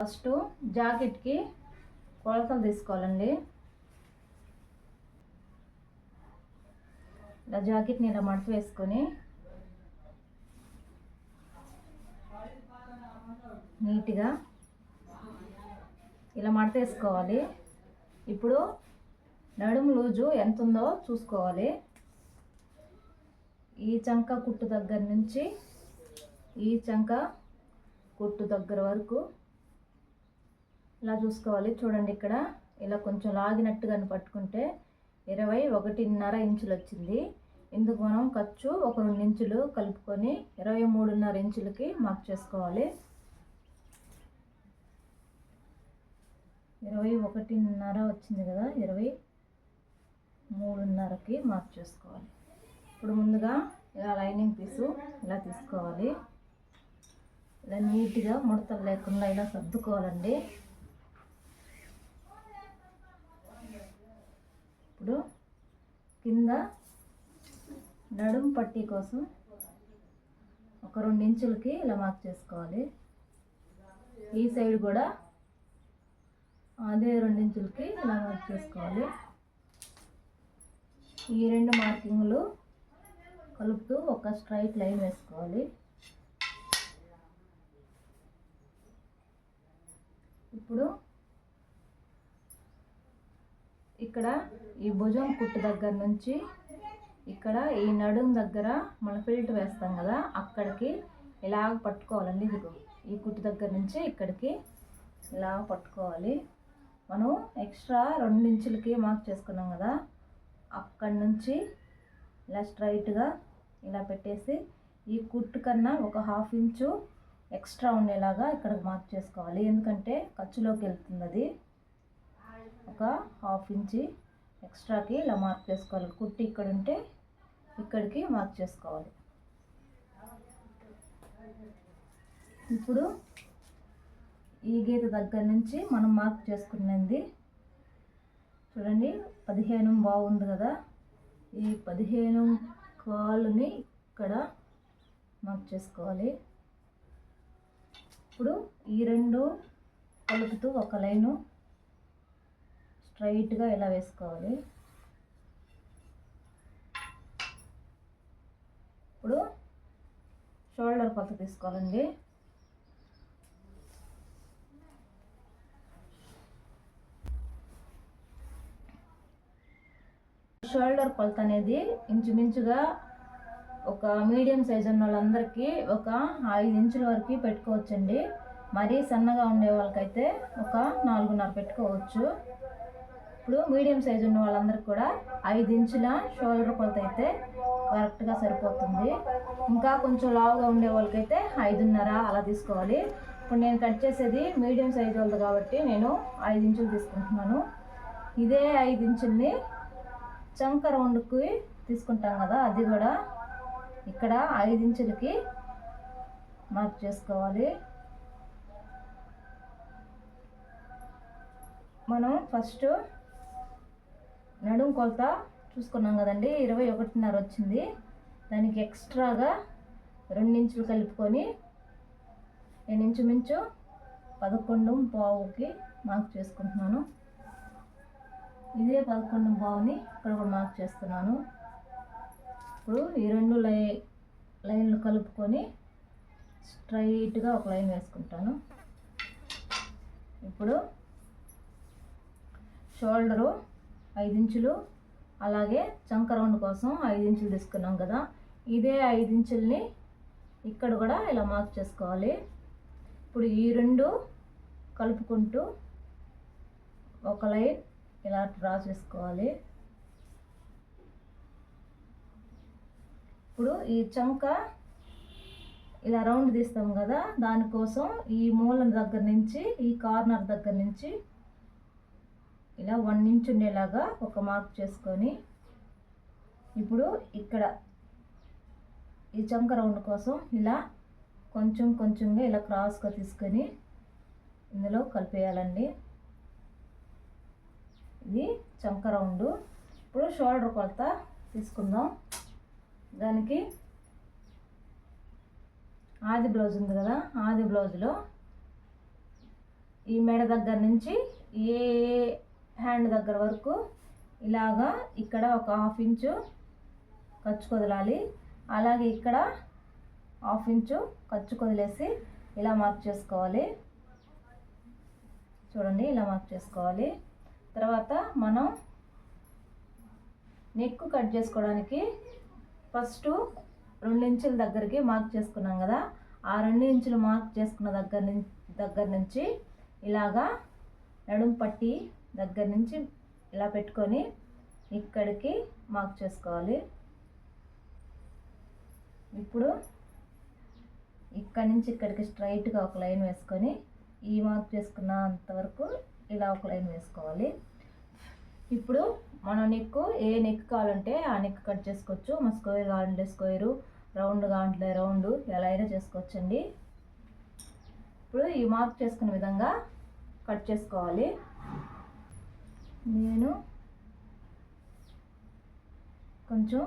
First జాకెట్కి కొలతలు తీసుకోవాలండి. ఇలా జాకెట్ని ఇలా మడత వేసుకొని నీట్గా ఇలా మడత వేసుకోవాలి. ఇప్పుడు నడుము లూజు ఎంత ఉందో చూసుకోవాలి. ఈ చంక కుట్టు దగ్గర నుంచి ఈ చంక కుట్టు దగ్గర వరకు ఇలా చూసుకోవాలి. చూడండి ఇక్కడ ఇలా కొంచెం లాగినట్టుగా పట్టుకుంటే ఇరవై ఒకటిన్నర ఇంచులు వచ్చింది. ఇందుకు మనం ఖర్చు ఒక రెండు ఇంచులు కలుపుకొని ఇరవై మూడున్నర ఇంచులకి మార్క్ చేసుకోవాలి. ఇరవై ఒకటిన్నర వచ్చింది కదా ఇరవై మూడున్నరకి మార్క్ చేసుకోవాలి. ఇప్పుడు ముందుగా ఇలా లైనింగ్ పీసు ఇలా తీసుకోవాలి. ఇలా నీట్గా ముడతలు లేకుండా ఇలా సర్దుకోవాలండి. ఇప్పుడు కింద నడుం పట్టీ కోసం ఒక రెండు ఇంచులకి ఇలా మార్క్ చేసుకోవాలి. ఈ సైడ్ కూడా అదే రెండు ఇంచులకి ఇలా మార్క్ చేసుకోవాలి. ఈ రెండు మార్కింగ్లు కలుపుతూ ఒక స్ట్రైట్ లైన్ వేసుకోవాలి. ఇప్పుడు ఇక్కడ ఈ భుజం కుట్టు దగ్గర నుంచి ఇక్కడ ఈ నడుం దగ్గర మన ఫిల్ట్ వేస్తాం కదా అక్కడికి ఇలాగ పట్టుకోవాలండి ఇదిగో. ఈ కుట్టు దగ్గర నుంచి ఇక్కడికి ఇలా పట్టుకోవాలి. మనం ఎక్స్ట్రా రెండు ఇంచులకి మార్క్ చేసుకున్నాం కదా అక్కడి నుంచి ఇలా స్ట్రైట్గా ఇలా పెట్టేసి ఈ కుట్టు కన్నా ఒక హాఫ్ ఇంచు ఎక్స్ట్రా ఉండేలాగా ఇక్కడ మార్క్ చేసుకోవాలి. ఎందుకంటే ఖర్చులోకి వెళ్తుంది అది. ఒక హాఫ్ ఇంచి ఎక్స్ట్రాకి ఇలా మార్క్ చేసుకోవాలి. కుట్టి ఇక్కడ ఉంటే ఇక్కడికి మార్క్ చేసుకోవాలి. ఇప్పుడు ఈ గీత దగ్గర నుంచి మనం మార్క్ చేసుకున్నది చూడండి పదిహేను బాగుంది కదా. ఈ పదిహేను కాలుని ఇక్కడ మార్క్ చేసుకోవాలి. ఇప్పుడు ఈ రెండు కలుపుతూ ఒక లైను స్ట్రైట్గా ఇలా వేసుకోవాలి? ఇప్పుడు షోల్డర్ కొలత తీసుకోవాలండి. షోల్డర్ కొలత అనేది ఇంచుమించుగా ఒక మీడియం సైజ్ ఉన్న వాళ్ళందరికీ ఒక ఐదు ఇంచుల వరకు పెట్టుకోవచ్చండి. మరీ సన్నగా ఉండే వాళ్ళకైతే ఒక నాలుగున్నర పెట్టుకోవచ్చు. ఇప్పుడు మీడియం సైజు ఉన్న వాళ్ళందరికీ కూడా ఐదు ఇంచుల షోల్డర్ కొలత అయితే కరెక్ట్గా సరిపోతుంది. ఇంకా కొంచెం లావుగా ఉండే వాళ్ళకైతే ఐదున్నర అలా తీసుకోవాలి. ఇప్పుడు నేను కట్ చేసేది మీడియం సైజు వాళ్ళది కాబట్టి నేను ఐదు ఇంచులు తీసుకుంటున్నాను. ఇదే ఐదు ఇంచుల్ని చంక రౌండ్కి తీసుకుంటాం కదా అది కూడా ఇక్కడ ఐదు ఇంచులకి మార్క్ చేసుకోవాలి. మనం ఫస్ట్ నడుం కొలత చూసుకున్నాం కదండి. ఇరవై ఒకటిన్నర వచ్చింది. దానికి ఎక్స్ట్రాగా రెండు ఇంచులు కలుపుకొని నేను ఇంచుమించు పదకొండు పావుకి మార్క్ చేసుకుంటున్నాను. ఇదే పదకొండు పావుని ఇక్కడ కూడా మార్క్ చేస్తున్నాను. ఇప్పుడు ఈ రెండు లై లైన్లు కలుపుకొని స్ట్రైట్గా ఒక లైన్ వేసుకుంటాను. ఇప్పుడు షోల్డరు ఐదు ఇంచులు అలాగే చంక రౌండ్ కోసం ఐదు ఇంచులు తీసుకున్నాం కదా. ఇదే ఐదు ఇంచుల్ని ఇక్కడ కూడా ఇలా మార్క్ చేసుకోవాలి. ఇప్పుడు ఈ రెండు కలుపుకుంటూ ఒక లైన్ ఇలా డ్రా చేసుకోవాలి. ఇప్పుడు ఈ చంక ఇలా రౌండ్ తీస్తాం కదా. దానికోసం ఈ మూల దగ్గర నుంచి ఈ కార్నర్ దగ్గర నుంచి ఇలా వన్ ఇంచ్ ఉండేలాగా ఒక మార్క్ చేసుకొని ఇప్పుడు ఇక్కడ ఈ చంక రౌండ్ కోసం ఇలా కొంచెం కొంచెంగా ఇలా క్రాస్గా తీసుకొని ఇందులో కలిపేయాలండి. ఇది చంక రౌండ్. ఇప్పుడు షోల్డర్ కొలత తీసుకుందాం. దానికి ఆది బ్లౌజ్ ఉంది కదా ఆది బ్లౌజ్లో ఈ మెడ దగ్గర నుంచి ఏ హ్యాండ్ దగ్గర వరకు ఇలాగా ఇక్కడ ఒక హాఫ్ ఇంచు ఖర్చు కొదలాలి. అలాగే ఇక్కడ హాఫ్ ఇంచు ఖర్చు కొదిలేసి ఇలా మార్క్ చేసుకోవాలి. చూడండి ఇలా మార్క్ చేసుకోవాలి. తర్వాత మనం నెక్ కట్ చేసుకోవడానికి ఫస్ట్ రెండు ఇంచుల దగ్గరికి మార్క్ చేసుకున్నాం కదా. ఆ రెండు ఇంచులు మార్క్ చేసుకున్న దగ్గర నుంచి దగ్గర నుంచి ఇలాగా నడుము పట్టి దగ్గర నుంచి ఇలా పెట్టుకొని ఇక్కడికి మార్క్ చేసుకోవాలి. ఇప్పుడు ఇక్కడి నుంచి ఇక్కడికి స్ట్రైట్గా ఒక లైన్ వేసుకొని ఈ మార్క్ చేసుకున్నంతవరకు ఇలా ఒక లైన్ వేసుకోవాలి. ఇప్పుడు మన నెక్ ఏ నెక్ కావాలంటే ఆ నెక్ కట్ చేసుకోవచ్చు. మన స్క్వేర్ కావాలంటే స్క్వేరు రౌండ్ కావాలంటే రౌండ్ ఎలా అయినా చేసుకోవచ్చండి. ఇప్పుడు ఈ మార్క్ చేసుకునే విధంగా కట్ చేసుకోవాలి. నేను కొంచెం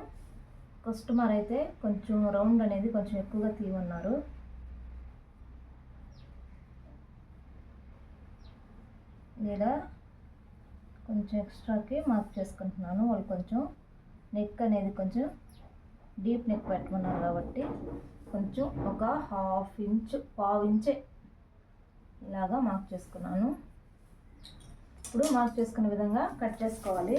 కస్టమర్ అయితే కొంచెం రౌండ్ అనేది కొంచెం ఎక్కువగా తీయమన్నారు. లేదా కొంచెం ఎక్స్ట్రాకి మార్క్ చేసుకుంటున్నాను. వాళ్ళు కొంచెం నెక్ అనేది కొంచెం డీప్ నెక్ పెట్టమన్నారు కాబట్టి కొంచెం ఒక హాఫ్ ఇంచ్ పావు ఇంచే ఇలాగా మార్క్ చేసుకున్నాను. ఇప్పుడు మార్క్ చేసుకునే విధంగా కట్ చేసుకోవాలి.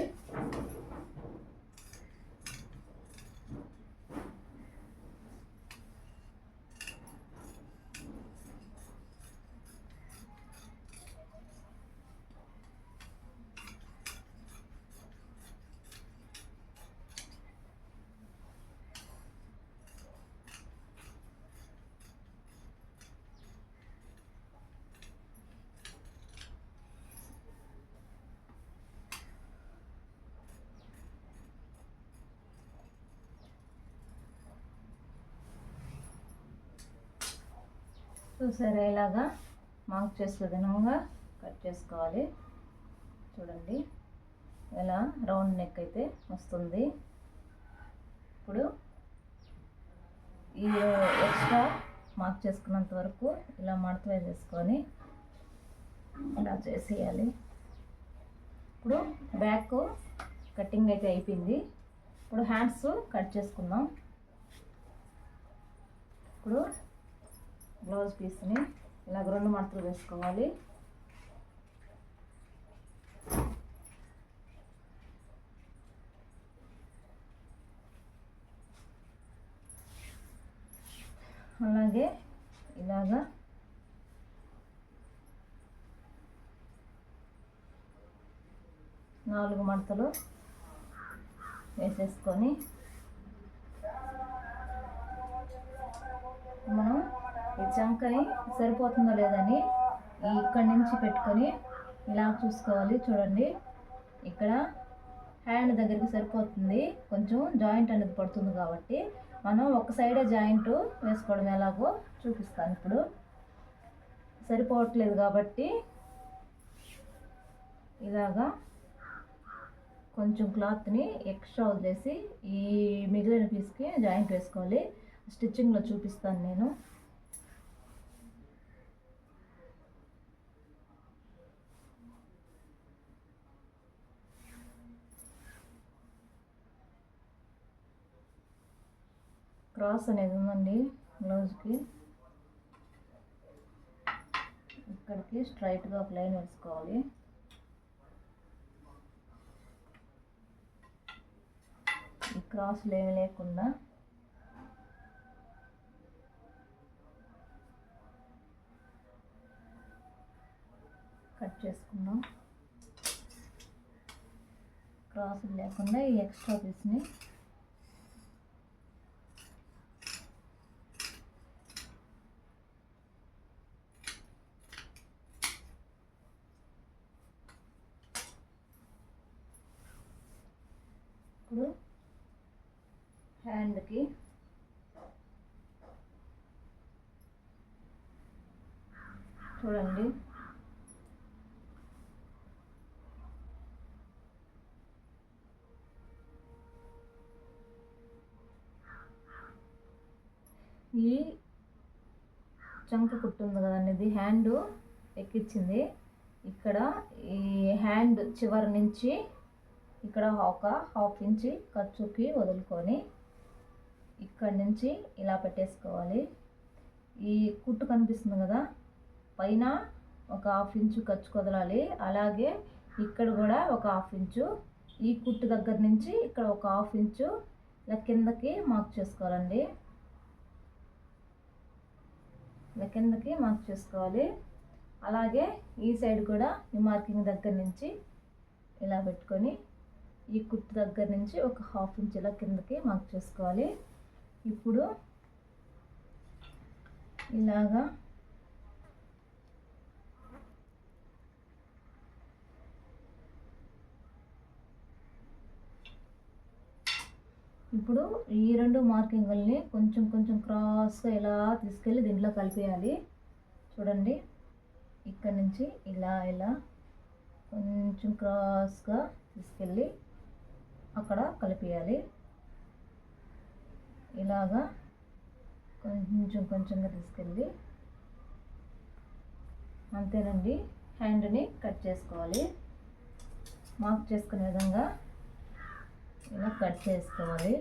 చూసారా ఇలాగా మార్క్ చేసే విధంగా కట్ చేసుకోవాలి. చూడండి ఇలా రౌండ్ నెక్ అయితే వస్తుంది. ఇప్పుడు ఈ ఎక్స్ట్రా మార్క్ చేసుకున్నంత వరకు ఇలా మడత వేసేసుకొని ఇలా చేసేయాలి. ఇప్పుడు బ్యాక్ కటింగ్ అయితే అయిపోయింది. ఇప్పుడు హ్యాండ్స్ కట్ చేసుకుందాం. ఇప్పుడు బ్లౌజ్ పీస్ని ఇలాగ రెండు మడతలు వేసుకోవాలి. అలాగే ఇలాగా నాలుగు మడతలు వేసేసుకొని మనం ఈ చంకని సరిపోతుందో లేదని ఇక్కడి నుంచి పెట్టుకొని ఇలా చూసుకోవాలి చూడండి. ఇక్కడ హ్యాండ్ దగ్గరికి సరిపోతుంది. కొంచెం జాయింట్ అనేది పడుతుంది కాబట్టి మనం ఒక సైడే జాయింట్ వేసుకోవడం ఎలాగో చూపిస్తాను ఇప్పుడు. సరిపోవట్లేదు కాబట్టి ఇలాగా కొంచెం క్లాత్ని ఎక్స్ట్రా వదిలేసి ఈ మిగిలిన పీస్కి జాయింట్ వేసుకోవాలి. స్టిచ్చింగ్లో చూపిస్తాను నేను. క్రాస్ అనేది ఉందండి బ్లౌజ్కి. ఇక్కడికి స్ట్రైట్గా ఒక లైన్ వేసుకోవాలి. ఈ క్రాస్లు ఏమి లేకుండా కట్ చేసుకున్నాం క్రాస్ లేకుండా ఈ ఎక్స్ట్రా పీస్ని ఇప్పుడు హ్యాండ్కి చూడండి. ఈ చంక కుట్టు ఉంది కదండి ఇది హ్యాండ్ ఎక్కించింది ఇక్కడ ఈ హ్యాండ్ చివరి నుంచి ఇక్కడ ఒక హాఫ్ ఇంచి ఖర్చుకి వదులుకొని ఇక్కడ నుంచి ఇలా పెట్టేసుకోవాలి. ఈ కుట్టు కనిపిస్తుంది కదా పైన ఒక హాఫ్ ఇంచు ఖర్చు కుదలాలి. అలాగే ఇక్కడ కూడా ఒక హాఫ్ ఇంచు. ఈ కుట్టు దగ్గర నుంచి ఇక్కడ ఒక హాఫ్ ఇంచు ఇలా కిందకి మార్క్ చేసుకోవాలండి. ఇలా కిందకి మార్క్ చేసుకోవాలి. అలాగే ఈ సైడ్ కూడా ఈ మార్కింగ్ దగ్గర నుంచి ఇలా పెట్టుకొని ఈ కుట్టు దగ్గర నుంచి ఒక హాఫ్ ఇంచ్ ఇలా కిందకి మార్క్ చేసుకోవాలి. ఇప్పుడు ఇలాగా ఇప్పుడు ఈ రెండు మార్కింగుల్ని కొంచెం కొంచెం క్రాస్గా ఇలా తీసుకెళ్ళి దీంట్లో కలిపేయాలి. చూడండి. ఇక్కడ నుంచి ఇలా ఇలా కొంచెం క్రాస్గా తీసుకెళ్ళి అక్కడ కలిపేయాలి. ఇలాగా కొంచెం కొంచెంగా తీసుకెళ్ళి అంతేనండి. హ్యాండ్ని కట్ చేసుకోవాలి. మార్క్ చేసుకునే విధంగా ఇలా కట్ చేసుకోవాలి.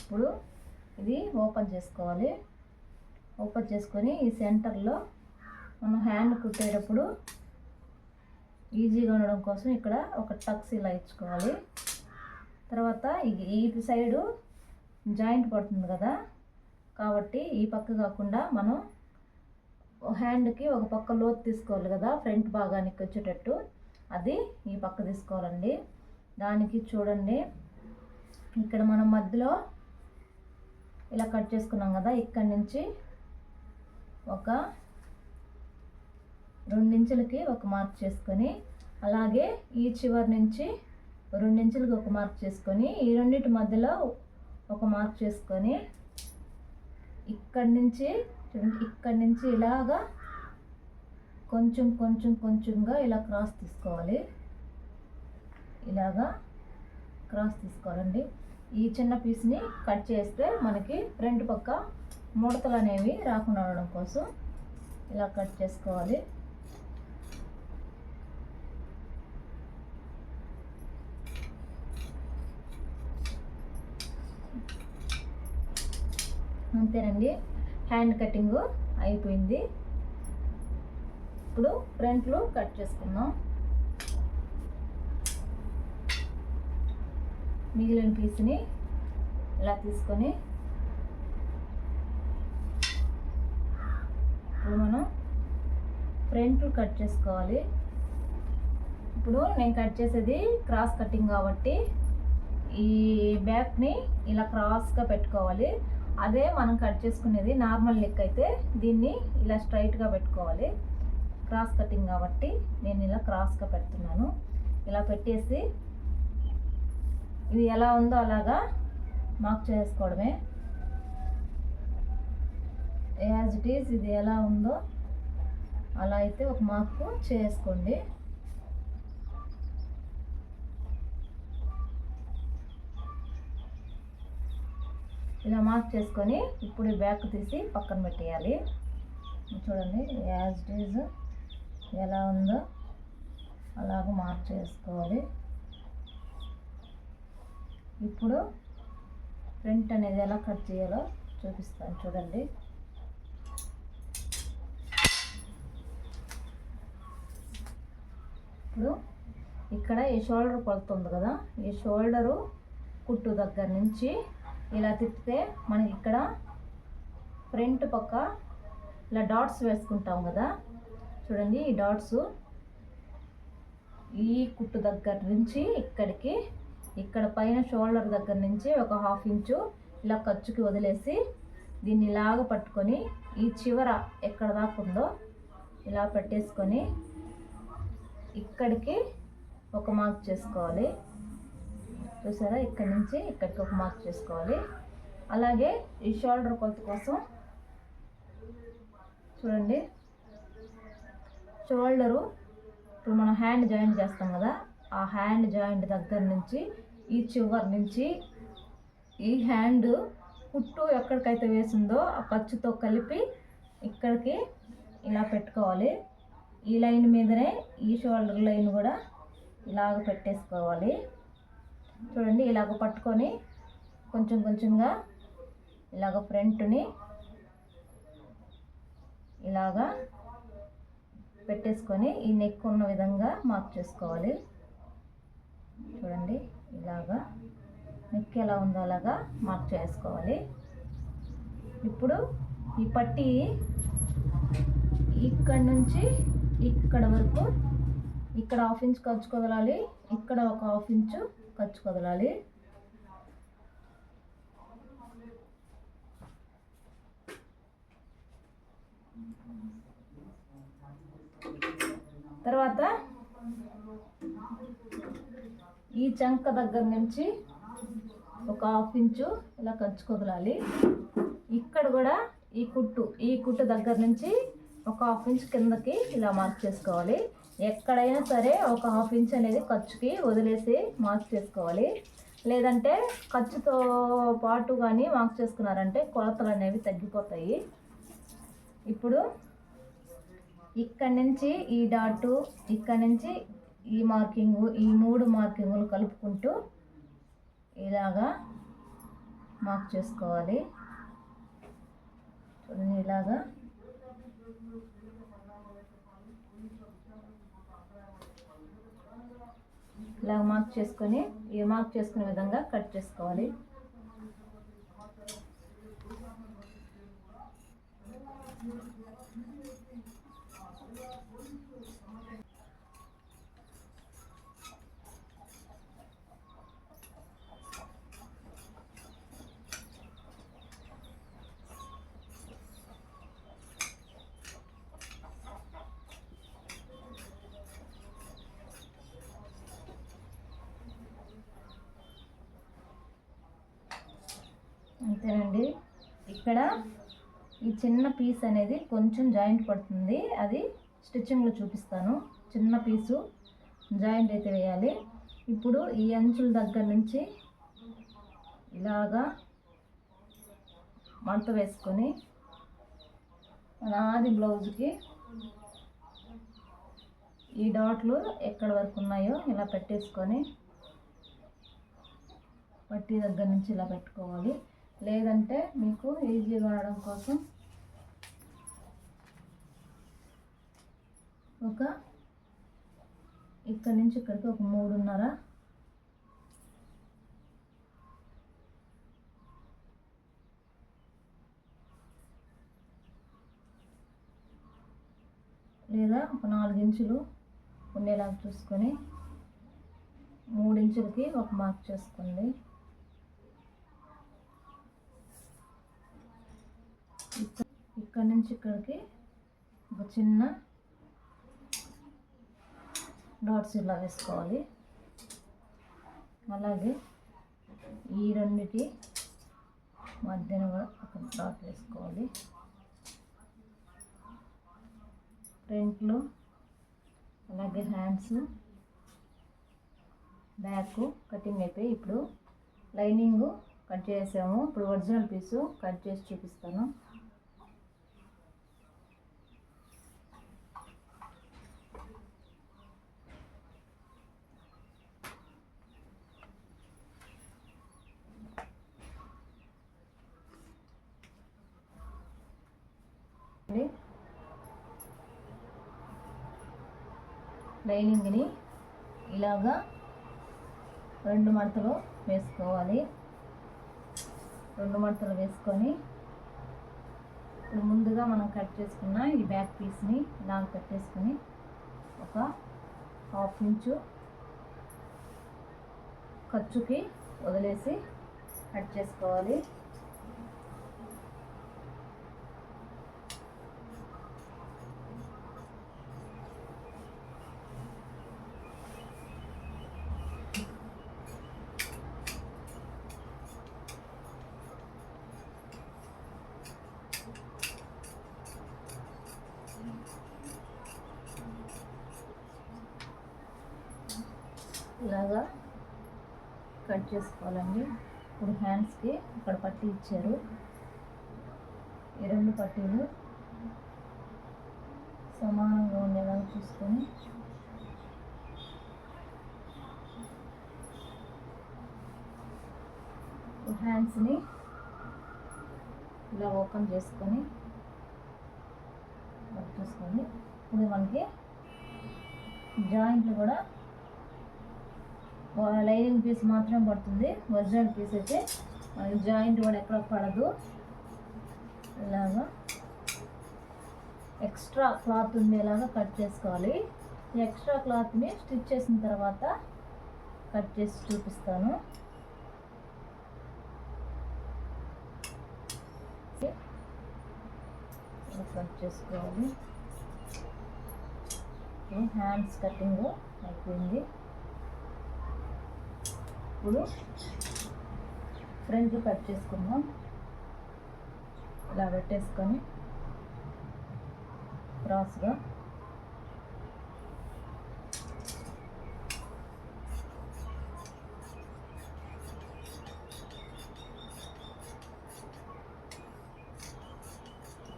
ఇప్పుడు ఇది ఓపెన్ చేసుకోవాలి. ఓపెన్ చేసుకొని ఈ సెంటర్లో మనం హ్యాండ్ కుట్టేటప్పుడు ఈజీగా ఉండడం కోసం ఇక్కడ ఒక టక్స్ ఇలా ఇచ్చుకోవాలి. తర్వాత ఈ- ఈ సైడు జాయింట్ పడుతుంది కదా. కాబట్టి ఈ పక్క కాకుండా మనం హ్యాండ్కి ఒక పక్క లోతు తీసుకోవాలి కదా ఫ్రంట్ భాగానికి వచ్చేటట్టు. అది ఈ పక్క తీసుకోవాలండి. దానికి చూడండి. ఇక్కడ మనం మధ్యలో ఇలా కట్ చేసుకున్నాం కదా ఇక్కడి నుంచి ఒక రెండించులకి ఒక మార్క్ చేసుకొని అలాగే ఈ చివరి నుంచి రెండించులకి ఒక మార్క్ చేసుకొని ఈ రెండింటి మధ్యలో ఒక మార్క్ చేసుకొని ఇక్కడి నుంచి ఇక్కడి నుంచి ఇలాగా కొంచెం కొంచెం కొంచెంగా ఇలా క్రాస్ తీసుకోవాలి. ఇలాగా క్రాస్ తీసుకోవాలండి. ఈ చిన్న పీస్ని కట్ చేస్తే మనకి రెండు పక్క ముడతలు అనేవి రాకుండా ఉండడం కోసం ఇలా కట్ చేసుకోవాలి. అంతేనండి. హ్యాండ్ కటింగ్ అయిపోయింది. ఇప్పుడు ఫ్రంట్లు కట్ చేసుకుందాం. మిగిలిన పీస్ని ఇలా తీసుకొని ఇప్పుడు మనం ఫ్రంట్ కట్ చేసుకోవాలి. ఇప్పుడు నేను కట్ చేసేది క్రాస్ కటింగ్ కాబట్టి ఈ బ్యాక్ని ఇలా క్రాస్గా పెట్టుకోవాలి. అదే మనం కట్ చేసుకునేది నార్మల్ నెక్ అయితే దీన్ని ఇలా స్ట్రైట్గా పెట్టుకోవాలి. క్రాస్ కటింగ్ కాబట్టి నేను ఇలా క్రాస్గా పెడుతున్నాను. ఇలా పెట్టేసి ఇది ఎలా ఉందో అలాగా మార్క్ చేసుకోవడమే. యాజ్ ఇట్ ఈజ్ ఇది ఎలా ఉందో అలా అయితే ఒక మార్క్ చేసుకోండి. ఇలా మార్క్ చేసుకొని ఇప్పుడు బ్యాక్ తీసి పక్కన పెట్టేయాలి. చూడండి యాజ్ ఇట్ ఈజ్ ఎలా ఉందో అలాగ మార్క్ చేసుకోవాలి. ఇప్పుడు ప్రింట్ అనేది ఎలా కట్ చేయాలో చూపిస్తాను చూడండి. ఇప్పుడు ఇక్కడ ఈ షోల్డర్ కొలుతుంది కదా ఈ షోల్డరు కుట్టు దగ్గర నుంచి ఇలా తిప్పితే మనకి ఇక్కడ ఫ్రంట్ పక్క ఇలా డాట్స్ వేసుకుంటాం కదా. చూడండి ఈ డాట్స్ ఈ కుట్టు దగ్గర నుంచి ఇక్కడికి ఇక్కడ పైన షోల్డర్ దగ్గర నుంచి ఒక హాఫ్ ఇంచు ఇలా ఖర్చుకి వదిలేసి దీన్ని ఇలాగ పట్టుకొని ఈ చివర ఎక్కడ దాకా ఉందో ఇలా పెట్టేసుకొని ఇక్కడికి ఒక మార్క్ చేసుకోవాలి. చూసారా? ఇక్కడ నుంచి ఇక్కడికి ఒక మార్క్ చేసుకోవాలి. అలాగే ఈ షోల్డర్ కొలత కోసం చూడండి. షోల్డరు ఇప్పుడు మనం హ్యాండ్ జాయింట్ చేస్తాం కదా ఆ హ్యాండ్ జాయింట్ దగ్గర నుంచి ఈ చివరి నుంచి ఈ హ్యాండ్ కుట్టు ఎక్కడికైతే వేసిందో ఆ ఖర్చుతో కలిపి ఇక్కడికి ఇలా పెట్టుకోవాలి. ఈ లైన్ మీదనే ఈ షోల్డర్ లైన్ కూడా ఇలాగ పెట్టేసుకోవాలి. చూడండి ఇలాగ పట్టుకొని కొంచెం కొంచెంగా ఇలాగ ఫ్రంట్ని ఇలాగా పెట్టేసుకొని ఈ నెక్ ఉన్న విధంగా మార్క్ చేసుకోవాలి. చూడండి ఇలాగా నెక్ ఎలా ఉందో అలాగా మార్క్ చేసుకోవాలి. ఇప్పుడు ఈ పట్టి ఇక్కడ నుంచి ఇక్కడ వరకు ఇక్కడ హాఫ్ ఇంచ్ ఖర్చు ఇక్కడ ఒక హాఫ్ ఇంచు ఖర్చు కదలాలి తర్వాత ఈ చంక దగ్గర నుంచి ఒక హాఫ్ ఇంచు ఇలా ఖర్చు కుదలాలి ఇక్కడ కూడా ఈ కుట్టు ఈ కుట్టు దగ్గర నుంచి ఒక హాఫ్ ఇంచ్ కిందకి ఇలా మార్క్ చేసుకోవాలి. ఎక్కడైనా సరే ఒక హాఫ్ ఇంచ్ అనేది ఖర్చుకి వదిలేసి మార్క్ చేసుకోవాలి. లేదంటే ఖర్చుతో పాటు కానీ మార్క్ చేసుకున్నారంటే కొలతలు అనేవి తగ్గిపోతాయి. ఇప్పుడు ఇక్కడ నుంచి ఈ డాటు ఇక్కడ నుంచి ఈ మార్కింగ్ ఈ మూడు మార్కింగులు కలుపుకుంటూ ఇలాగా మార్క్ చేసుకోవాలి. చూడండి ఇలాగా. ఇలా మార్క్ చేసుకొని ఈ మార్క్ చేసుకునే విధంగా కట్ చేసుకోవాలి అంతేనండి ఇక్కడ ఈ చిన్న పీస్ అనేది కొంచెం జాయింట్ పడుతుంది. అది స్టిచ్చింగ్లో చూపిస్తాను. చిన్న పీసు జాయింట్ అయితే వేయాలి. ఇప్పుడు ఈ అంచుల దగ్గర నుంచి ఇలాగా మంట వేసుకొని నాది బ్లౌజ్కి ఈ డాట్లు ఎక్కడ వరకు ఉన్నాయో ఇలా పెట్టేసుకొని పట్టి దగ్గర నుంచి ఇలా పెట్టుకోవాలి. లేదంటే మీకు ఈజీగా ఉండడం కోసం ఒక ఇక్కడ నుంచి ఇక్కడికి ఒక మూడున్నర లేదా ఒక నాలుగు ఇంచులు ఉండేలాగా చూసుకొని మూడు ఇంచులకి ఒక మార్క్ చేసుకోండి. ఇక్కడ నుంచి ఇక్కడికి ఒక చిన్న డాట్స్ ఇలా వేసుకోవాలి. అలాగే ఈ రెండిటి మధ్యన కూడా ఒక డాట్ వేసుకోవాలి. ఫ్రంట్లో అలాగే హ్యాండ్స్ బ్యాక్ కటింగ్ అయిపోయి ఇప్పుడు లైనింగ్ కట్ చేసాము ఇప్పుడు ఒరిజినల్ పీసు కట్ చేసి చూపిస్తాను. లైనింగ్ని ఇలాగా రెండు మడతలు వేసుకోవాలి. రెండు మడతలు వేసుకొని ఇప్పుడు ముందుగా మనం కట్ చేసుకున్న ఈ బ్యాక్ పీస్ని ఇలాగ కట్టేసుకొని ఒక హాఫ్ ఇంచు ఖర్చుకి వదిలేసి కట్ చేసుకోవాలి. ఇలాగా కట్ చేసుకోవాలండి. ఇప్పుడు హ్యాండ్స్కి ఇక్కడ పట్టీ ఇచ్చారు. ఈ రెండు పట్టీలు సమానంగా ఉండేలాగా చూసుకొని హ్యాండ్స్ని ఇలా ఓపెన్ చేసుకొని వర్క్ చేసుకోండి. ఇప్పుడు మనకి జాయింట్లు కూడా లైనింగ్ పీస్ మాత్రం పడుతుంది. ఒరిజినల్ పీస్ అయితే జాయింట్ కూడా ఎక్కడ పడదు. ఇలాగా ఎక్స్ట్రా క్లాత్ ఉండేలాగా కట్ చేసుకోవాలి. ఈ ఎక్స్ట్రా క్లాత్ని స్టిచ్ చేసిన తర్వాత కట్ చేసి చూపిస్తాను. కట్ చేసుకోవాలి. హ్యాండ్స్ కటింగ్ అయిపోయింది. ఇప్పుడు ఫ్రంట్ కట్ చేసుకుందాం. ఇలా పెట్టేసుకొని క్రాస్గా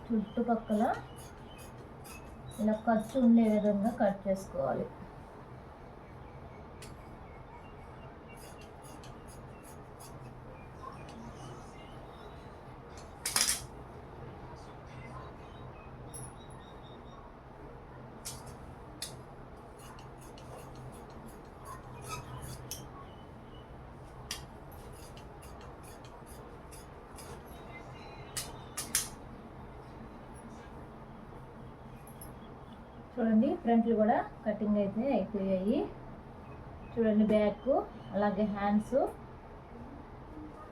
చుట్టుపక్కల ఇలా ఖర్చు ఉండే విధంగా కట్ చేసుకోవాలి. చూడండి ఫ్రంట్లు కూడా కటింగ్ అయితే అయిపోయాయి. చూడండి బ్యాక్ అలాగే హ్యాండ్స్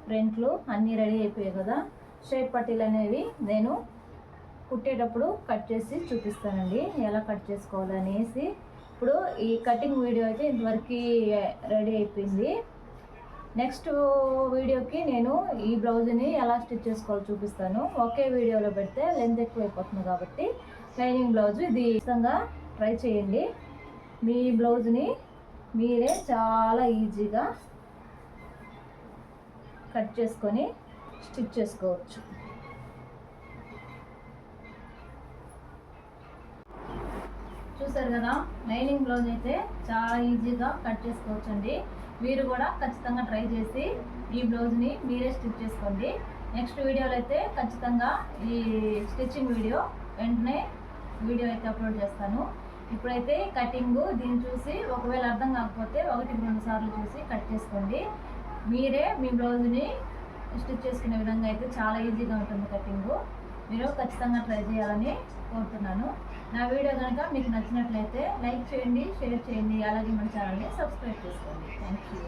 ఫ్రంట్లు అన్నీ రెడీ అయిపోయాయి కదా. షేప్ పట్టీలు అనేవి నేను కుట్టేటప్పుడు కట్ చేసి చూపిస్తానండి ఎలా కట్ చేసుకోవాలి అనేసి. ఇప్పుడు ఈ కటింగ్ వీడియో అయితే ఇంతవరకు రెడీ అయిపోయింది. నెక్స్ట్ వీడియోకి నేను ఈ బ్లౌజ్ని ఎలా స్టిచ్ చేసుకోవాలో చూపిస్తాను. ఒకే వీడియోలో పెడితే లెంత్ ఎక్కువ అయిపోతుంది కాబట్టి లైనింగ్ బ్లౌజ్ ఇది ఇష్టంగా ట్రై చేయండి. మీ బ్లౌజ్ని మీరే చాలా ఈజీగా కట్ చేసుకొని స్టిచ్ చేసుకోవచ్చు. చూసారు కదా లైనింగ్ బ్లౌజ్ అయితే చాలా ఈజీగా కట్ చేసుకోవచ్చు అండి మీరు కూడా ఖచ్చితంగా ట్రై చేసి ఈ బ్లౌజ్ని మీరే స్టిచ్ చేసుకోండి. నెక్స్ట్ వీడియోలో అయితే ఖచ్చితంగా ఈ స్టిచ్చింగ్ వీడియో వెంటనే వీడియో అయితే అప్లోడ్ చేస్తాను. ఇప్పుడైతే కటింగ్ దీన్ని చూసి ఒకవేళ అర్థం కాకపోతే ఒకటి రెండు సార్లు చూసి కట్ చేసుకోండి. మీరే మీ బ్లౌజ్ని స్టిచ్ చేసుకునే విధంగా అయితే చాలా ఈజీగా ఉంటుంది కటింగ్. మీరు ఖచ్చితంగా ట్రై చేయాలని కోరుతున్నాను. నా వీడియో కనుక మీకు నచ్చినట్లయితే లైక్ చేయండి షేర్ చేయండి అలాగే మన ఛానల్ని సబ్స్క్రైబ్ చేసుకోండి. Thank you